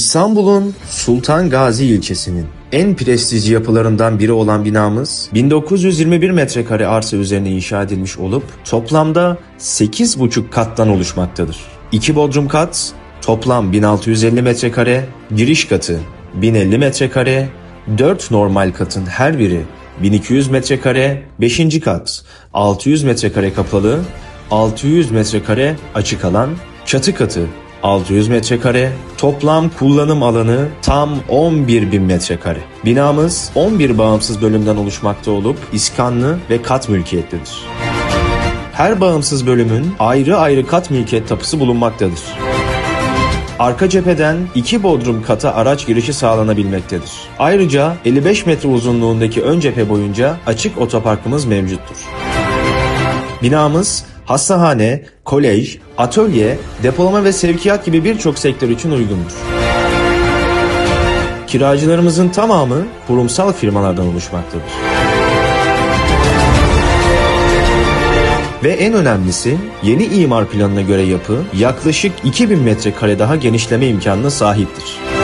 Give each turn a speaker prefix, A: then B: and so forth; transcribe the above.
A: İstanbul'un Sultan Gazi ilçesinin en prestijli yapılarından biri olan binamız 1921 metrekare arsa üzerine inşa edilmiş olup toplamda 8,5 kattan oluşmaktadır. 2 bodrum kat, toplam 1650 metrekare, giriş katı 1050 metrekare, 4 normal katın her biri 1200 metrekare, 5. kat 600 metrekare kapalı, 600 metrekare açık alan, çatı katı 600 metrekare, toplam kullanım alanı tam 11 bin metrekare. Binamız 11 bağımsız bölümden oluşmakta olup iskanlı ve kat mülkiyetlidir. Her bağımsız bölümün ayrı ayrı kat mülkiyet tapusu bulunmaktadır. Arka cepheden iki bodrum kata araç girişi sağlanabilmektedir. Ayrıca 55 metre uzunluğundaki ön cephe boyunca açık otoparkımız mevcuttur. Binamız hastahane, kolej, atölye, depolama ve sevkiyat gibi birçok sektör için uygundur. Kiracılarımızın tamamı kurumsal firmalardan oluşmaktadır. Ve en önemlisi yeni imar planına göre yapı yaklaşık 2000 metrekare daha genişleme imkanına sahiptir.